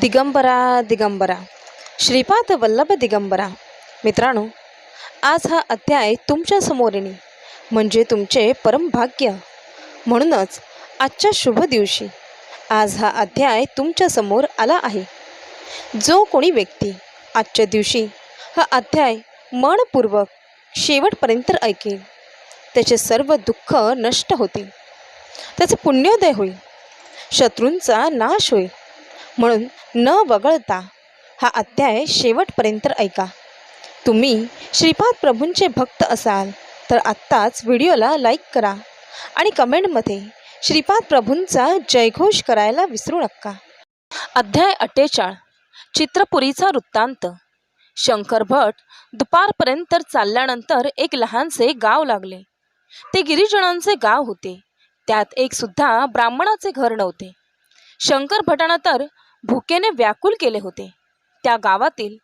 दिगंबरा दिगंबरा. श्रीपाद वल्लभ दिगंबरा. मित्रांनो आज हा अध्याय तुमच्यासमोर येणे म्हणजे तुमचे परमभाग्य. म्हणूनच आजच्या शुभ दिवशी आज हा अध्याय तुमच्यासमोर आला आहे. जो कोणी व्यक्ती आजच्या दिवशी हा अध्याय मनपूर्वक शेवटपर्यंत ऐकेल त्याचे सर्व दुःख नष्ट होतील. त्याचे पुण्योदय होईल. शत्रूंचा नाश होईल. म्हणून न वगळता हा अध्याय शेवटपर्यंत ऐका. तुम्ही श्रीपाद प्रभूंचे भक्त असाल तर आत्ताच व्हिडिओला लाईक करा आणि कमेंटमध्ये श्रीपाद प्रभूंचा जयघोष करायला विसरू नका. अध्याय अठ्ठेचाळ. चित्रपुरीचा वृत्तांत. शंकर भट दुपारपर्यंत चालल्यानंतर एक लहानसे गाव लागले. ते गिरिजनांचे गाव होते. त्यात एक सुद्धा ब्राह्मणाचे घर नव्हते. शंकर भटांना तर भुकेने व्याकुल केले होते. त्या गावातील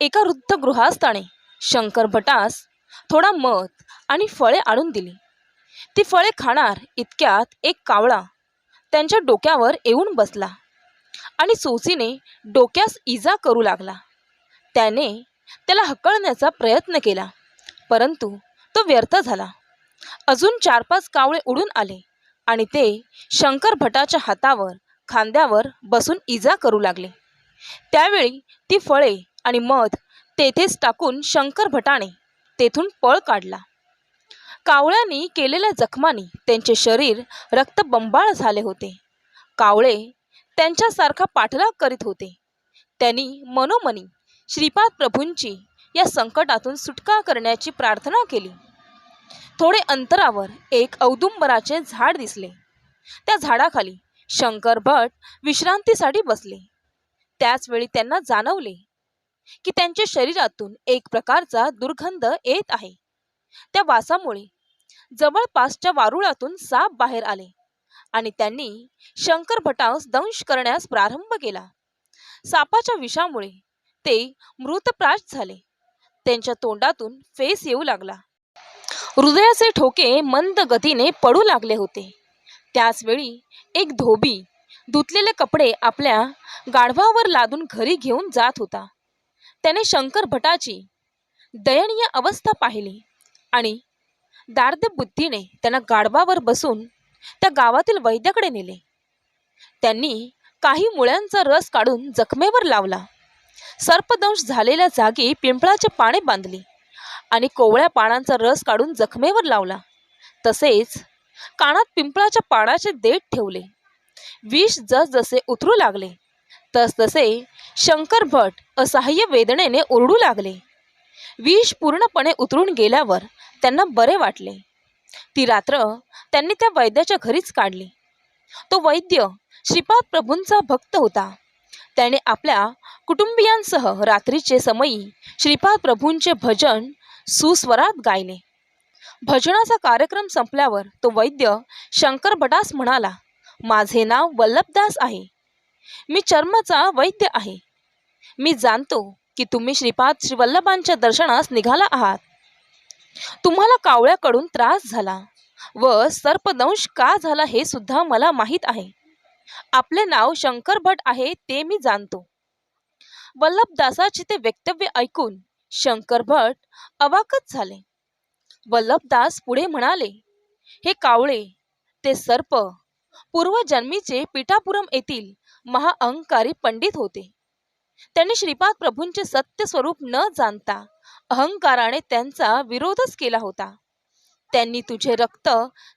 एका वृद्ध गृहास्थाने शंकर भटास थोडा मध आणि फळे आणून दिली. ती फळे खाणार इतक्यात एक कावळा त्यांच्या डोक्यावर येऊन बसला आणि सोसीने डोक्यास इजा करू लागला. त्याने त्याला हकळण्याचा प्रयत्न केला परंतु तो व्यर्थ झाला. अजून चार पाच कावळे उडून आले आणि ते शंकर भटाच्या हातावर खांद्यावर बसून इजा करू लागले. त्यावेळी ती फळे आणि मध तेथेच टाकून शंकर भटाने तेथून पळ काढला. कावळ्यांनी केलेल्या जखमांनी त्यांचे शरीर रक्तबंबाळ झाले होते. कावळे त्यांच्यासारखा पाठलाग करीत होते. त्यांनी मनोमनी श्रीपाद प्रभूंची या संकटातून सुटका करण्याची प्रार्थना केली. थोडे अंतरावर एक औदुंबराचे झाड दिसले. त्या झाडाखाली शंकर भट विश्रांतीसाठी बसले. त्याचवेळी त्यांना जाणवले की त्यांच्या शरीरातून एक प्रकारचा दुर्गंध येत आहे. त्या वासामुळे जवळपासच्या वारुळातून साप बाहेर आले आणि त्यांनी शंकर भटास दंश करण्यास प्रारंभ केला. सापाच्या विषामुळे ते मृतप्राश झाले. त्यांच्या तोंडातून फेस येऊ लागला. हृदयाचे ठोके मंद गतीने पडू लागले होते. त्याचवेळी एक धोबी धुतलेले कपडे आपल्या गाढवावर लादून घरी घेऊन जात होता. त्याने शंकर भटाची दयनीय अवस्था पाहिली आणि दार्द बुद्धीने त्यांना गाढवावर बसून त्या गावातील वैद्याकडे नेले. त्यांनी काही मुळ्यांचा रस काढून जखमेवर लावला. सर्पदंश झालेल्या जागी पिंपळाचे पाने बांधली आणि कोवळ्या पानांचा रस काढून जखमेवर लावला. तसेच कानात पिंपळाच्या पाडाचे देठ ठेवले. विष जसजसे उतरू लागले तसतसे शंकर भट असहाय्य वेदनेने ओरडू लागले. विष पूर्णपणे उतरून गेल्यावर त्यांना बरे वाटले. ती रात्र त्यांनी त्या वैद्याच्या घरीच काढली. तो वैद्य श्रीपाद प्रभूंचा भक्त होता. त्याने आपल्या कुटुंबियांसह रात्रीचे समयी श्रीपाद प्रभूंचे भजन सुस्वरात गायले. भजनाचा कार्यक्रम संपल्यावर तो वैद्य शंकर भटास म्हणाला माझे नाव वल्लभदास आहे. मी चर्माचा वैद्य आहे. मी जाणतो की तुम्ही श्रीपाद श्री वल्लभांच्या दर्शनास निघाला आहात. तुम्हाला कावळ्याकडून त्रास झाला व सर्पदंश का झाला हे सुद्धा मला माहीत आहे. आपले नाव शंकर भट आहे ते मी जाणतो. वल्लभदासाचे ते वक्तव्य ऐकून शंकर भट अवाकच झाले. वल्लभदास पुढे म्हणाले हे कावळे ते सर्प पूर्वजन्मीचे पिठापुरम येथील महाअहंकारी पंडित होते. त्यांनी श्रीपाद प्रभूंचे सत्य स्वरूप न जाणता अहंकाराने त्यांचा विरोधच केला होता. त्यांनी तुझे रक्त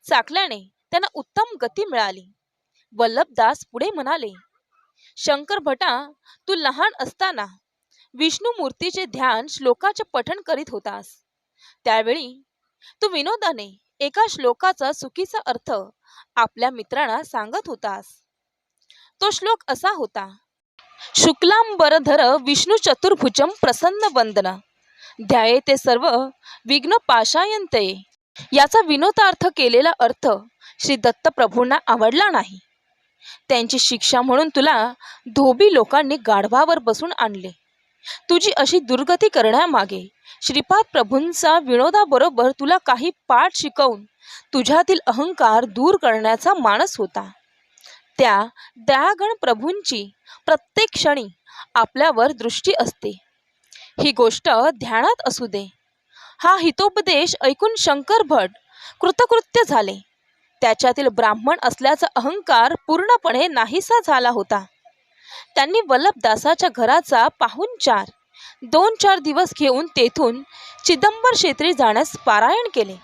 चाकल्याने त्यांना उत्तम गती मिळाली. वल्लभदास पुढे म्हणाले शंकर भटा तू लहान असताना विष्णू मूर्तीचे ध्यान श्लोकाचे पठण करीत होतास. त्यावेळी तू विनोदाने एका श्लोकाचा चुकीचा अर्थ आपल्या मित्रांना सांगत होतास. तो श्लोक असा होता शुक्लांबरधर विष्णू चतुर्भुजम प्रसन्न वंदन. ध्याये ते सर्व विघ्न पाशायंते याचा विनोदार्थ केलेला अर्थ श्री दत्तप्रभूंना आवडला नाही. त्यांची शिक्षा म्हणून तुला धोबी लोकांनी गाढवावर बसून आणले. तुझी अशी दुर्गती करण्यामागे श्रीपाद प्रभूंचा विनोदाबरोबर तुला काही पाठ शिकवून तुझ्यातील अहंकार दूर करण्याचा मानस होता. त्या दयागण प्रभूंची प्रत्येक क्षणी आपल्यावर दृष्टी असते. ही गोष्ट ध्यानात असू दे. हा हितोपदेश ऐकून शंकर भट कृतकृत्य झाले. त्याच्यातील ब्राह्मण असल्याचा अहंकार पूर्णपणे नाहीसा झाला होता. त्यांनी वल्लभदासाच्या घराचा पाहुणचार दोन चार दिवस घेऊन तेथून चिदंबर क्षेत्री जाण्यास पारायण केले.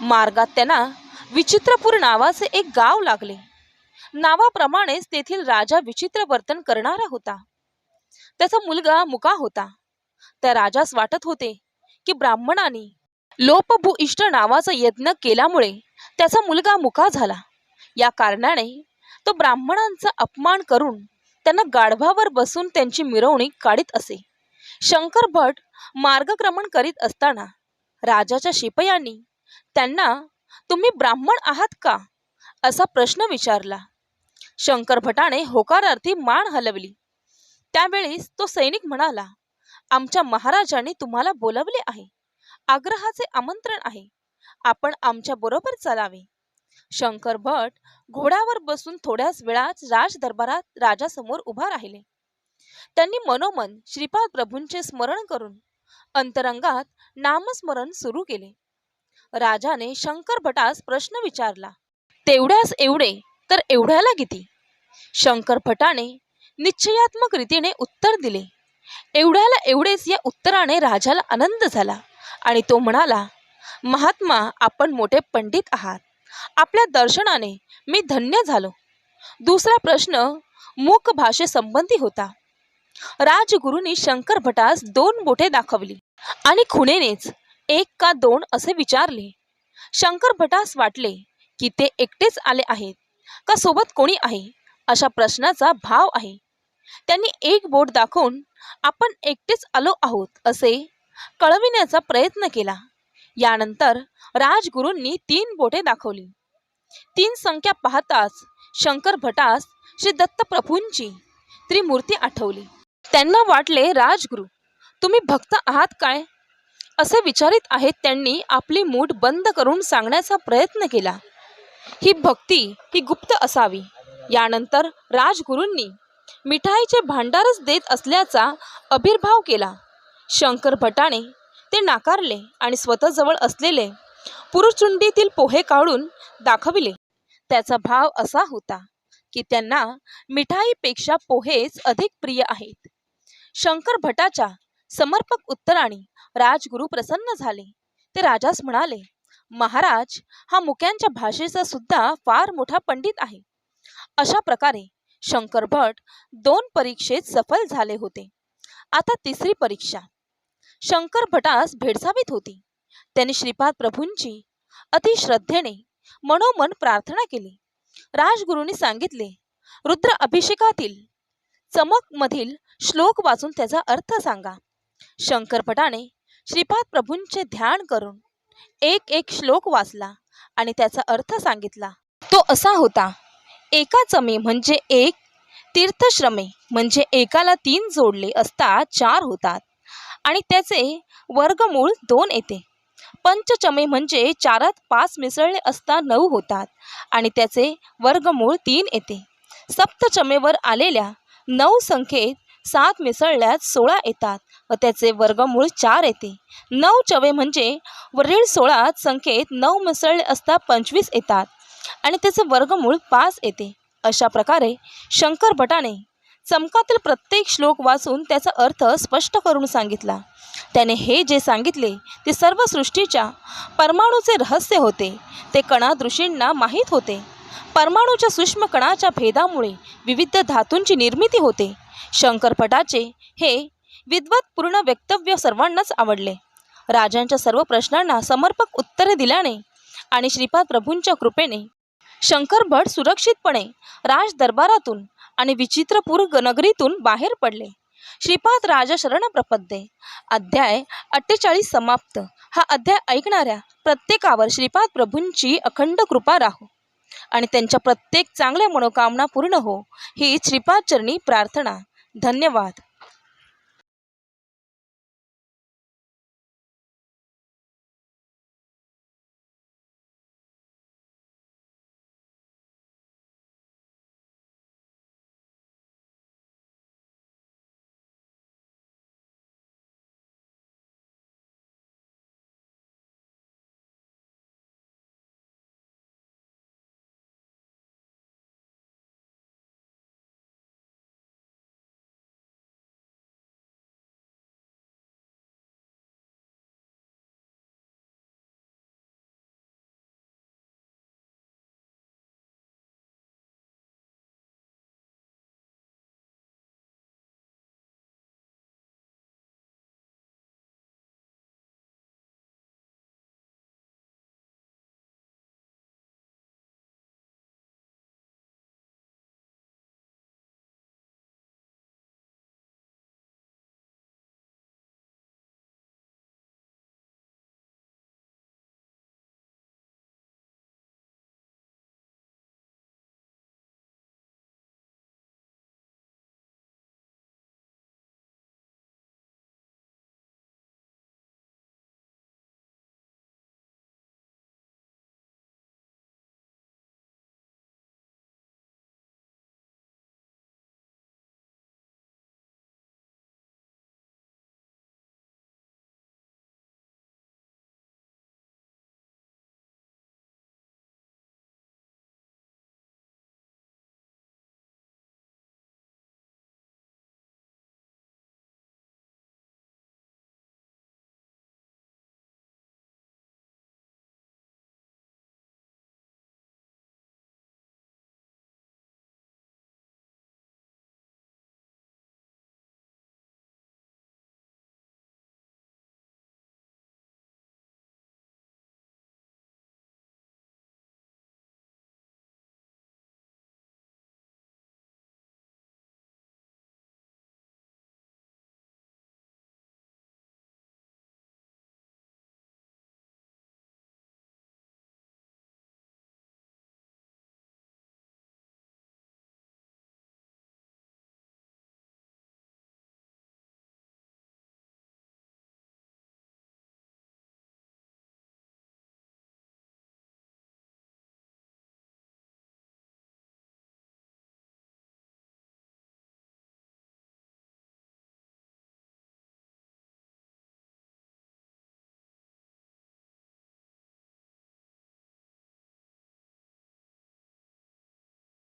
मार्गात त्यांना विचित्रपूर नावाचे एक गाव लागले. नावाप्रमाणेच तेथील राजा विचित्र वर्तन करणारा होता. त्याचा मुलगा मुका होता. त्या राजास वाटत होते की ब्राह्मणांनी लोपभूइष्ट नावाचा यज्ञ केल्यामुळे त्याचा मुलगा मुका झाला. या कारणाने तो ब्राह्मणांचा अपमान करून त्यांना गाढवावर बसून त्यांची मिरवणूक काढीत असे. शंकर भट मार्गक्रमण करीत असताना राजाच्या शिपयांनी त्यांना तुम्ही ब्राह्मण आहात का? असा प्रश्न विचारला. शंकर भटाने होकारार्थी मान हलवली. त्यावेळीस तो सैनिक म्हणाला आमच्या महाराजांनी तुम्हाला बोलवले आहे. आग्रहाचे आमंत्रण आहे. आपण आमच्या बरोबर चालावे. शंकर भट घोड्यावर बसून थोड्याच वेळात राज दरबारात राजासमोर उभा राहिले. त्यांनी मनोमन श्रीपाद प्रभूंचे स्मरण करून अंतरंगात नामस्मरण सुरू केले. राजाने शंकर भटास प्रश्न विचारला तेवढ्यास एवढे तर एवढ्याला किती? शंकर भटाने निश्चयात्मक रीतीने उत्तर दिले एवढ्याला एवढेच या उत्तराने राजाला आनंद झाला आणि तो म्हणाला महात्मा आपण मोठे पंडित आहात. आपल्या दर्शनाने मी धन्य झालो. दुसरा प्रश्न मूक भाषेसंबंधी होता. राजगुरूंनी शंकर भटास दोन बोटे दाखवली आणि खुणेनेच एक का दोन असे विचारले. शंकर भटास वाटले की ते एकटेच आले आहेत का सोबत कोणी आहे अशा प्रश्नाचा भाव आहे. त्यांनी एक बोट दाखवून आपण एकटेच आलो आहोत असे कळविण्याचा प्रयत्न केला. यानंतर राजगुरूंनी तीन बोटे दाखवली. तीन संख्या पाहताच शंकर भटास श्री दत्त प्रभूंची त्रिमूर्ती आठवली. त्यांना वाटले राजगुरू तुम्ही भक्त आहात काय असे विचारित आहेत त्यांनी आपली मूठ बंद करून सांगण्याचा प्रयत्न केला. ही भक्ती ही गुप्त असावी. यानंतर राजगुरूंनी मिठाईचे भांडारच देत असल्याचा अभिर्भाव केला. शंकर भटाने ते नाकारले आणि स्वतःजवळ असलेले पुरुचुंडीतील पोहे काढून दाखविले. त्याचा भाव असा होता की त्यांना मिठाईपेक्षा पोहेच अधिक प्रिय आहेत. शंकर भटाच्या समर्पक उत्तराने राजगुरू प्रसन्न झाले. ते राजास म्हणाले महाराज हा मुक्यांच्या भाषेचा सुद्धा फार मोठा पंडित आहे. अशा प्रकारे शंकर भट दोन परीक्षेत सफल झाले होते. आता तिसरी परीक्षा. शंकर भटास भेडसावीत होती. त्यांनी श्रीपाद प्रभूंची अतिश्रद्धेने मनोमन प्रार्थना केली. राजगुरूंनी सांगितले रुद्र अभिषेकातील चमकमधील श्लोक वाचून त्याचा अर्थ सांगा. शंकरपटाने श्रीपाद प्रभूंचे ध्यान करून एक एक श्लोक वाचला आणि त्याचा अर्थ सांगितला. तो असा होता एका चमे म्हणजे एक तीर्थश्रमे म्हणजे एकाला तीन जोडले असता चार होतात. आणि त्याचे वर्गमूळ दोन येते. पंचचमे म्हणजे चारात पाच मिसळले असता नऊ होतात आणि त्याचे वर्गमूळ तीन येते. सप्तचमेवर आलेल्या नऊ संख्येत सात मिसळल्यात सोळा येतात व त्याचे वर्गमूळ चार येते. नऊ चवे म्हणजे वरील सोळा संख्येत नऊ मिसळले असता पंचवीस येतात आणि त्याचे वर्गमूळ पाच येते. अशा प्रकारे शंकर भटाने चमकातील प्रत्येक श्लोक वाचून त्याचा अर्थ स्पष्ट करून सांगितला. त्याने हे जे सांगितले ते सर्व सृष्टीच्या परमाणूचे रहस्य होते. ते कणादृषींना माहीत होते. परमाणूच्या सूक्ष्म कणाच्या भेदामुळे विविध धातूंची निर्मिती होते. शंकरपटाचे हे विद्वत्पूर्ण वक्तव्य सर्वांनाच आवडले. राजांच्या सर्व प्रश्नांना समर्पक उत्तरे दिल्याने आणि श्रीपाद प्रभूंच्या कृपेने शंकर भट सुरक्षितपणे राज दरबारातून आणि विचित्रपूर ग- नगरीतून बाहेर पडले. श्रीपाद राजा शरण प्रपद्ये अध्याय अठ्ठेचाळीस समाप्त. हा अध्याय ऐकणाऱ्या प्रत्येकावर श्रीपाद प्रभूंची अखंड कृपा राहो आणि त्यांच्या प्रत्येक चांगल्या मनोकामना पूर्ण हो. ही श्रीपाद चरणी प्रार्थना. धन्यवाद.